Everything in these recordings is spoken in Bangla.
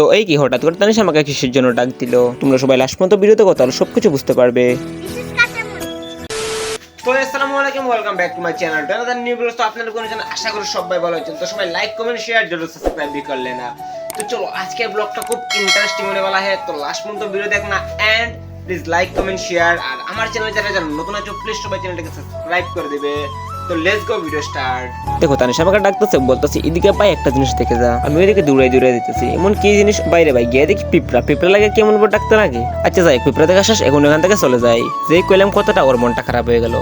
তো এই কি, হঠাৎ করে তানিশ আমাকে কিসের জন্য ডাক দিল? তোমরা সবাই লাস্ট পর্যন্ত বিরত কথা হলো সবকিছু বুঝতে পারবে। তো আসসালামু আলাইকুম welcome back to my channel দাদা নিউ ব্লগ তো আপনাদের আশা করি সবাই ভালো আছেন। তো সবাই লাইক কমেন্ট শেয়ার জরুর সাবস্ক্রাইব করলে না। তো চলো, আজকের ব্লগটা খুব ইন্টারেস্টিং বলা হ্যাঁ তো লাস্ট পর্যন্ত ভিডিও দেখ না and please like comment share আর আমার চ্যানেল যারা যারা নতুন আছে প্লিজ সবাই চ্যানেলটাকে সাবস্ক্রাইব করে দেবে। তো লেটস গো ভিডিও স্টার্ট দেখো আমাকে ডাকতেছে, বলতেছে, এদিকে একটা জিনিস থেকে যা। আমি ওইদিকে দূরে দূরে দিতেছি। এমন কি জিনিস? বাইরে ভাই, গিয়ে দেখি পিঁপড়া। পিঁপড়া লাগে কেমন ডাকতে লাগে? আচ্ছা যাই, পিঁপড়া থেকে আসাস এখন এখান থেকে চলে যাই। যেই কইলাম ওর মনটা খারাপ হয়ে গেল।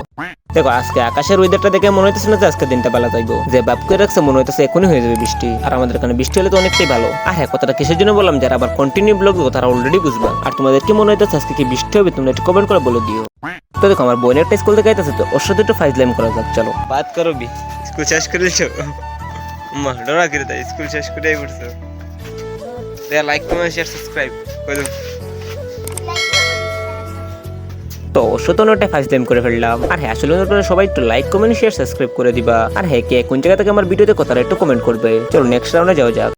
দেখো, আজকে আকাশের ওয়েদারটা দেখে মনে হইতেছে না যে আজকে দিনটা বেলা যাইবো। যে বাপ করে রাখছে, মনে হইতেছে এখনই হয়ে যাবে বৃষ্টি। আর আমাদের এখানে বৃষ্টি হলে তো অনেকটাই ভালো। আর হ্যাঁ কথাটা কিসের জন্য বললাম? যারা আবার কন্টিনিউ ব্লগ তারা অলরেডি বুঝবা। আর তোমাদের কি মনে হইতেছে আজকে কি বৃষ্টি হবে, তোমরা একটু কমেন্ট করে বলে দিও। তো দেখো আমার বোনের একটা স্কুল থেকে আইতেছে তো ওর সাথে একটু ফাইজলাম করা যাক চলো। বাত করো বি স্কুল শেষ করেছ মা ডরা করে তাই স্কুল শেষ করে পড়ছো। দে লাইক কমেন্ট শেয়ার সাবস্ক্রাইব করে। দাও তো সুতন ওটা ফার্স্ট টাইম করে ফেললাম। আর হ্যাঁ আসলে আপনারা সবাই একটু লাইক কমেন্ট শেয়ার সাবস্ক্রাইব করে দিবা। আর হ্যাঁ কে কোন জায়গা থেকে আমার ভিডিওতে কথাটা একটু কমেন্ট করবে। চলো নেক্সট রাউন্ডে যাওয়া যাক।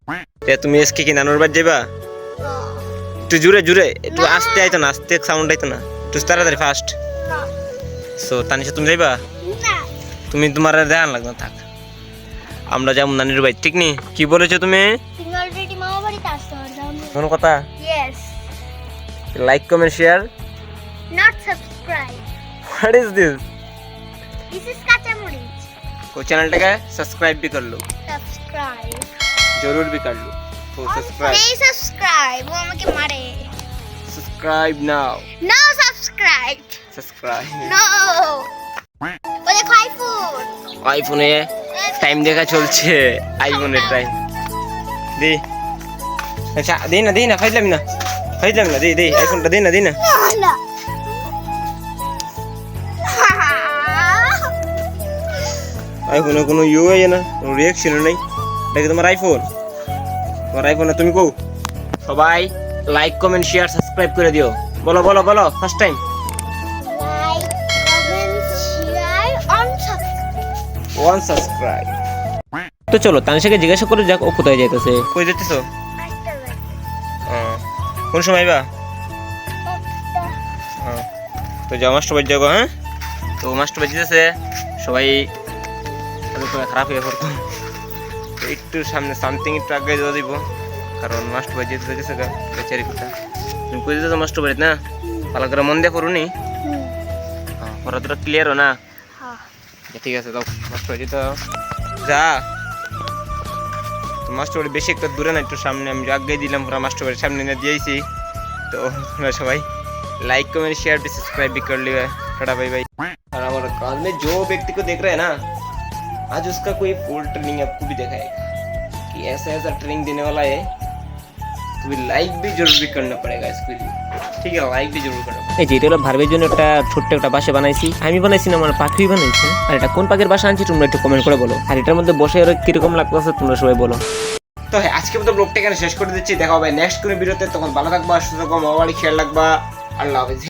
তুমি আজকে কি নানুর বাদ যাবা একটু জুড়ে জুড়ে একটু আস্তে আইতো না আস্তে সাউন্ড আইতো না। একটু তাড়াতাড়ি ফাস্ট সো তানিশা তুমি যাইবা তুমি তোমার আর দেখান লাগবে না, থাক আমরা যাবো নানির বাড়ি ঠিক নি কি বলেছো তুমি তুমি অলরেডি মামা বাড়িতে আসতে পারছো কোন কথা yes like comment share not subscribe what is this this is কাঁচা মরিচ को चैनल का सब्सक्राइब भी कर लो সাবস্ক্রাইব जरूर भी कर लो तो सब्सक्राइब নেই সাবস্ক্রাইব ও আমাকে মারে subscribe now no subscribed. Subscribe. No. ও দেখো আইফোন আইফোনে টাইম দেখা চলছে। আইফোনের টাইম দি। আচ্ছা দি না দি না ফাইলাম না। ফাইলাম না দি দি আইফোনটা দি না দি না। আইফোনে কোনো ইউ হয় না? কোনো রিয়াকশন নেই। কি তোমার আইফোন তোমার আইফোনে তুমি কও? সবাই লাইক কমেন্ট শেয়ার সাবস্ক্রাইব করে দিও। বলো বলো বলো ফার্স্ট টাইম ওয়ান সাবস্ক্রাইব তো চলো তানিশাকে জিজ্ঞাসা করে যাক ও কোথায় যাইতেছে। কই যাইতেছো? কোন সময় বা। তো যাও মাস্টার বাড়ি যাব হ্যাঁ? তো মাস্টার বাড়ি যেতেছে সবাই খারাপ হয়ে পড়তো। একটু সামনে সামথিং একটু আগে দেওয়া দিব কারণ মাস্টার বাড়ি যেতে গেছে বেচারি কোথা তুমি কই যেতেছো মাস্টার বাড়িতে না ভালো করে মন দিয়ে পড়ুনি হুম হ্যাঁ পড়াটা ক্লিয়ার না হ্যাঁ আচ্ছা, ঠিক আছে দাও মাস্টার বাড়ি তো যা তো মাস্টার বাড়ি বেশি একটা দূরে না একটু সামনে আমি আগে দিলাম পুরো মাস্টার বাড়ির সামনে নিয়ে দিয়েছি তো তোমরা সবাই लाइक कमेंट शेयर भी सब्सक्राइब भी कर लिया टाटा भाई भाई और हमारे काल में जो व्यक्ति को देख रहे हैं ना आज उसका कोई फुल ट्रेनिंग आपको भी दिखाएगा कि ऐसा ऐसा ट्रेनिंग देने वाला है तो भी लाइक भी जरूर भी करना पड़ेगा इसके लिए ঠিক আছে লাইক দিয়ে জরুর করো এই যে এটা হলো ভার্বের জন্য একটা ছোট্ট একটা বাসা বানাইছি আমি বানাইছি না আমার পাখি বানাইছে আর এটা কোন পাখির বাসা আনছি তোমরা একটু কমেন্ট করে বলো আর এটার মধ্যে বসে আর কিরকম লাগতেছে তোমরা সবাই বলো তো হ্যাঁ আজকে মতো ব্লগটা এখানে শেষ করে দিচ্ছি দেখা হবে নেক্সট কোনো ভিডিওতে তখন ভালো থাকবা সুস্থ থাকবা মামাবাড়ি খেয়াল রাখবা আল্লাহ হাফিজ